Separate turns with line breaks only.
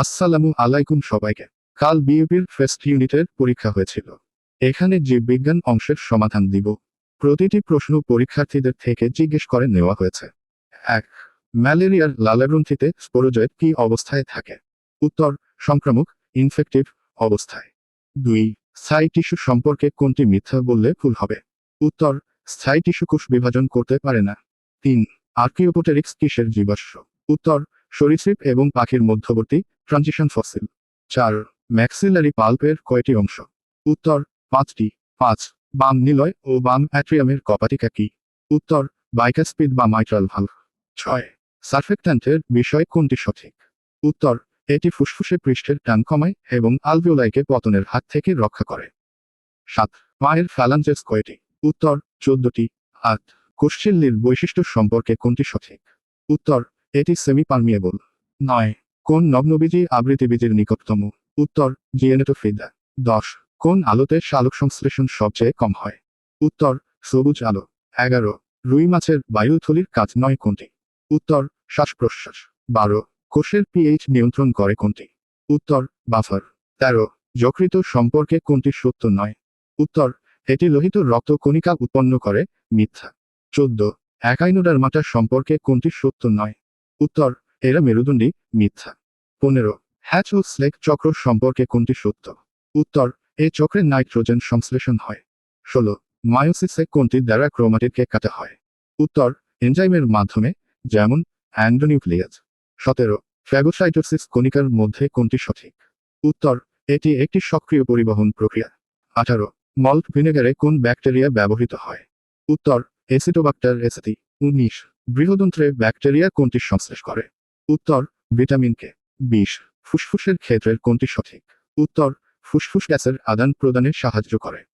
আসসালামু আলাইকুম সবাইকে। কাল বিএপির ফার্স্ট ইউনিটের পরীক্ষা হয়েছিল। এখানে জীববিজ্ঞান অংশের সমাধান দিব। প্রতিটি প্রশ্ন পরীক্ষার্থীদের থেকে জিজ্ঞেস করে নেওয়া হয়েছে। এক, ম্যালেরিয়ার লালাগ্রন্থিতে স্পোরোজয়েড কি অবস্থায় থাকে? উত্তর, সংক্রামক, ইনফেক্টিভ অবস্থায়। দুই, স্থায়ী টিস্যু সম্পর্কে কোনটি মিথ্যা বললে ভুল হবে? উত্তর, স্থায়ী টিস্যু কোষ বিভাজন করতে পারে না। তিন, আর্কিওপোটেরিক্স কিসের জীবাশ্ম? উত্তর সরীসৃপ এবং পাখির মধ্যবর্তী ট্রানজিশন ফসিল। চার, ম্যাক্সিলারি পাল্পের কয়টি অংশ? উত্তর, পাঁচটি। পাঁচ, বাম নিলয় ও বাম অ্যাট্রিয়ামের কপাটিকা কি? উত্তর, বাইকাস্পিড বা মাইট্রাল ভালভ ছয়, সার্ফেক্ট্যান্টের বিষয় কোনটি সঠিক? উত্তর, এটি ফুসফুসে পৃষ্ঠের টান কমায় এবং আলভিওলাইকে পতনের হাত থেকে রক্ষা করে। সাত, পায়ের ফ্যালাঞ্জেস কয়টি? উত্তর, চোদ্দটি। আট কোশ্চিল্লির বৈশিষ্ট্য সম্পর্কে কোনটি সঠিক? উত্তর এটি সেমি পারমিয়েবল নয়। কোন নগ্নবীজি আবৃতিবীজির নিকটতম? উত্তর জিএনেটোফিদা দশ। কোন আলোতে শালক সংশ্লেষণ সবচেয়ে কম হয়? উত্তর, সবুজ আলো। এগারো। রুই মাছের বায়ুথলির কাজ নয় কোনটি? উত্তর শ্বাস প্রশ্বাস বারো। কোষের পিএইচ নিয়ন্ত্রণ করে কোনটি? উত্তর, বাফার। তেরো। যকৃত সম্পর্কে কোনটি সত্য নয়? উত্তর, এটি লোহিত রক্ত কণিকা উৎপন্ন করে মিথ্যা। চোদ্দ। একাইনোডার একাইনোডারমাটা সম্পর্কে কোনটি সত্য নয়? উত্তর, এরা মেরুদণ্ডী, মিথ্যা। পনেরো হ্যাচ ও স্লেক চক্র সম্পর্কে কোনটি সত্য? উত্তর, এ চক্রে নাইট্রোজেন সংশ্লেষণ হয়। ষোলো, মায়োসিসে কোনটি দ্বারা ক্রোমাটিডকে কাটা হয়? উত্তর, এনজাইমের মাধ্যমে, যেমন অ্যান্ডোনিউক্লিয়াস। সতেরো, ফ্যাগোসাইটোসিস কণিকার মধ্যে কোনটি সঠিক? উত্তর, এটি একটি সক্রিয় পরিবহন প্রক্রিয়া। আঠারো, মল্ট ভিনেগারে কোন ব্যাকটেরিয়া ব্যবহৃত হয়? উত্তর, এসিটোবাক্টার এসিটি। উনিশ বৃহদন্ত্রে ব্যাকটেরিয়া কোনটি সংশ্লেষ করে? উত্তর, ভিটামিন কে। বিষ ফুসফুসের ক্ষেত্রের কোনটি সঠিক? উত্তর, ফুসফুস গ্যাসের আদান প্রদানে সাহায্য করে।